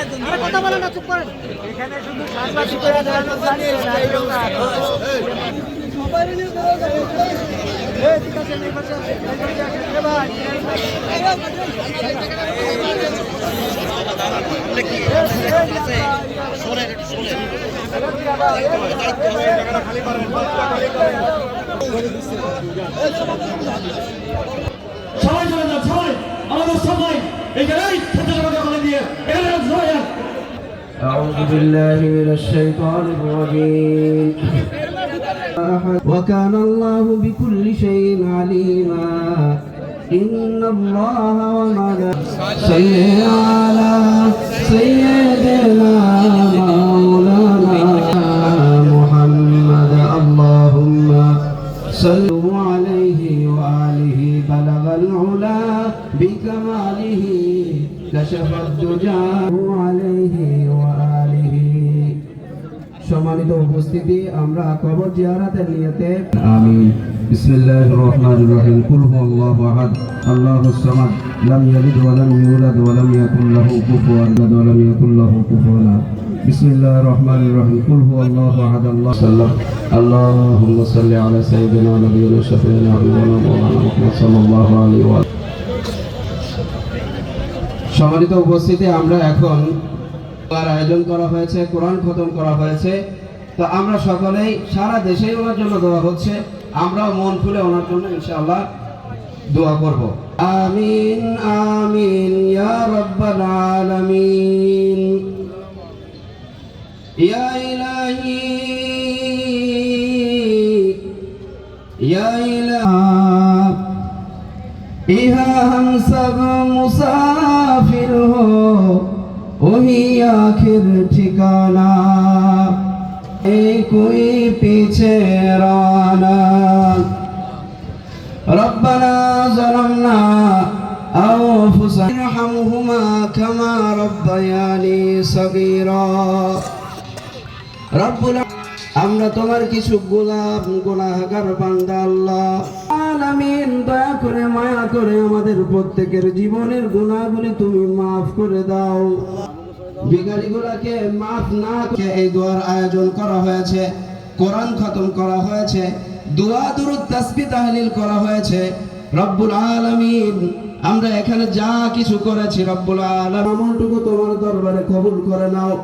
কথা এ ভাই, সবাই চলে যান সবাই। আমাদের সবাই এখানেই أعوذ بالله من الشيطان الرجيم. وكان الله بكل شيء عليما. إن الله وملائكته صلي على سيدنا مولانا محمد اللهم صلوا عليه وآله بلغ العلا بكماله كشف الدجى عليه وآله সম্মানিত উপস্থিতি আমরা কবর জিয়ারাতের নিয়তে আমিন বিসমিল্লাহির রহমানির রহিম কুল হুয়াল্লাহু আহাদ আল্লাহুস সামাদ লাম ইয়ালিদ ওয়া লাম ইউলাদ ওয়া লাম ইয়াকুল লাহু কুফুয়ান আহাদ ওয়া লাম ইয়াকুল লাহু কুফুয়ান আহাদ বিসমিল্লাহির রহমানির রহিম কুল হুয়াল্লাহু আহাদ আল্লাহু সাল্লাম আল্লাহুম্মা সাল্লি আলা সাইয়্যিদিনা নাবিয়িনা শাফিঈনা হাবিবানা মাওলানা মুহাম্মদ সাল্লাল্লাহু আলাইহি ওয়া সম্মানিত উপস্থিতি, আমরা এখন আয়োজন করা হয়েছে, কোরআন খতম করা হয়েছে। তো আমরা সকলেই সারা দেশেই ওনার জন্য দোয়া হচ্ছে, আমরাও মন খুলে ওনার জন্য ইনশাআল্লাহ দোয়া করব। আমিন আমিন ইয়া ইলাহি इहा हम सब मुसाफिर हो वही आखिर ठिकाना ए कोई पीछे राना ربنا ظلمنا أنفسنا ارحمهما كما ربياني صغيرا رب العالمين আমরা তোমার কিছু গোলাপ গোলাহাগার বান্দা আল্লাহ। আলামিন দয়া করে মায়া করে আমাদের প্রত্যেকের জীবনের গুণাগুলি তুমি মাফ করে দাও। বিগাড়িগুলাকে মাফ না করে এই দোয়ার আয়োজন করা হয়েছে কোরআন খতম করা হয়েছে দোয়া দুরুদ তাসবিহ তাহলিল করা হয়েছে। রব্বুল আলামিন আমরা এখানে যা কিছু করেছি রব্বুল আলামিন। আমলটুকু তোমার দরবারে কবুল করে নাও।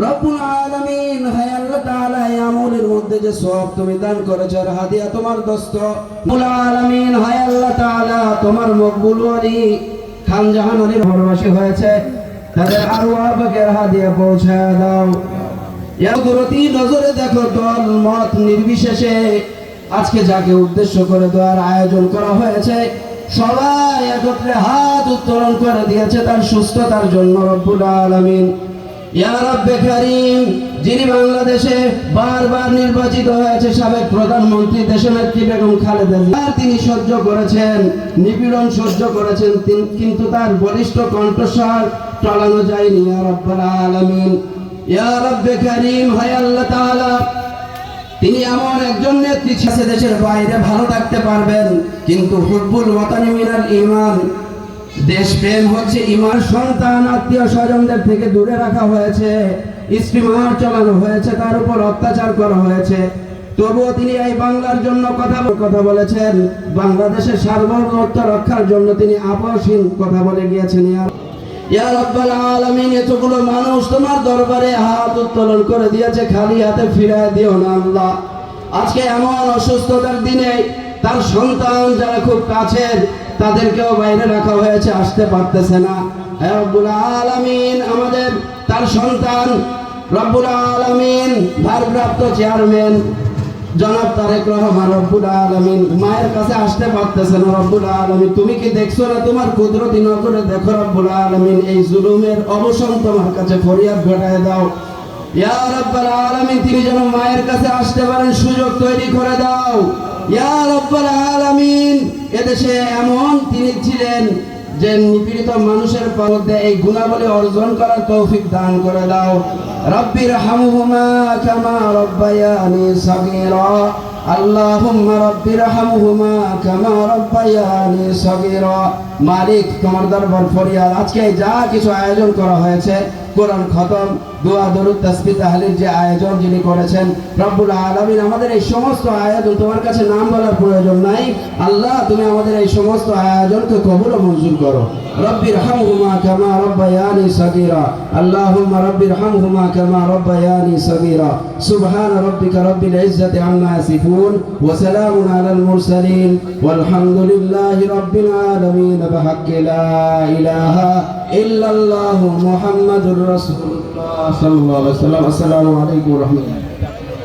রব্বুল আলামিন হে আল্লাহ তাআলা, এই আমলের মধ্যে যে সওয়াব তুমি দান করেছ আর হাদিয়া তোমার দোস্ত। রব্বুল আলামিন হে আল্লাহ তাআলা, তোমার মকবুল ওয়ালি খান জাহান আলীর ভালোবাসী হয়েছে। তাদের আরওয়াহ পাকের হাদিয়া পৌঁছায় দাও। ইয়া কুদরতি নজরে দেখো, দল, মত নির্বিশেষে। আজকে যাকে উদ্দেশ্য করে দেওয়ার আয়োজন করা হয়েছে, সবাই একত্রে হাত উত্তোলন করে দিয়েছে তার সুস্থতার জন্য রব্বুল আলামিন। যিনি বাংলাদেশে বারবার নির্বাচিত হয়েছে সাবেক প্রধানমন্ত্রী দেশনেত্রী বেগম খালেদা তিনি সহ্য করেছেন, নিপীড়ন সহ্য করেছেন কিন্তু তার বলিষ্ঠ কণ্ঠস্বর টলানো যায়নি আলামিন। তিনি এমন একজন নেত্রী দেশের বাইরে ভালো থাকতে পারবেন, কিন্তু হুব্বুল ওয়াতানি মিনাল ঈমান দেশপ্রেম হচ্ছে ইমান সন্তান, আত্মীয় স্বজনদের থেকে দূরে রাখা হয়েছে। স্টিমার চালানো হয়েছে, তার উপর অত্যাচার করা হয়েছে। তবুও তিনি এই বাংলার জন্য কথা কথা বলেছেন। বাংলাদেশের সার্বভৌমত্ব রক্ষার জন্য তিনি আপসহীন কথা বলে গিয়েছেন। ইয়া রাব্বাল আলামিন, এতগুলো মানুষ তোমার দরবারে হাত উত্তোলন করে দিয়েছে, খালি হাতে ফিরায় দিও না আল্লাহ। আজকে এমন অসুস্থতার দিনে তার সন্তান যারা খুব কাছের তাদেরকেও বাইরে রাখা হয়েছে, আসতে পারতেছে না। রব্বুল আলামিন, আমাদের তার সন্তান রব্বুল আলামিন, ভারপ্রাপ্ত চেয়ারম্যান জনাব তারেক রহমান রব্বুল আলামিন, মায়ের কাছে আসতে পারতেছে না, রব্বুল আলামিন। তুমি কি দেখছ না তোমার কুদরতি নজরে দেখো, রব্বুল আলামিন? এই জুলুমের অবসান তোমার কাছে ফরিয়াদ ঘটায় দাও। ইয়া রাব্বাল আলামিন, তিনি যেন মায়ের কাছে আসতে পারেন, সুযোগ তৈরি করে দাও। এদেশে এমন তিনি ছিলেন যে নিপীড়িত মানুষের মধ্যে এই গুণাবলী অর্জন করার তৌফিক দান করে দাও। রব্বির হামহুমা কামা রব্বায়ানি সাগীরা। আল্লাহুম্মা রব্বির হামহুমা কামা রব্বায়ানি সাগীরা। মালিক, তোমার দরবার ফরিয়াদ। আজকে যা কিছু আয়োজন করা হয়েছে, কোরআন খতম, দোয়া, দরুদ, তাসবিহ, তাহলিল যে আয়োজন যিনি করেছেন, রব্বুল আলামিন, আমাদের এই সমস্ত আয়োজন তোমার কাছে নাম বলার প্রয়োজন নাই। আল্লাহ, তুমি আমাদের এই সমস্ত আয়োজনকে কবুল মঞ্জুর করো। রব্বির হামহুমা কামা রব্বায়ানি সগীরা। আল্লাহুম্মা রব্বির হামহুমা কামা রব্বায়ানি সগীরা। সুবহান রব্বিকা রব্বিল ইজ্জাতি আম্মা ইয়াসিফুন। ওয়া সালামুন আলাল মুরসালিন। ওয়ালহামদুলিল্লাহি রব্বিল আলামিন। বিহাক্কি লা ইলাহা ইল্লাল্লাহু মুহাম্মাদুর রাসূলুল্লাহ সাল্লাল্লাহু আলাইহি ওয়াসাল্লাম আসসালামু আলাইকুম ওয়া রাহমাতুল্লাহ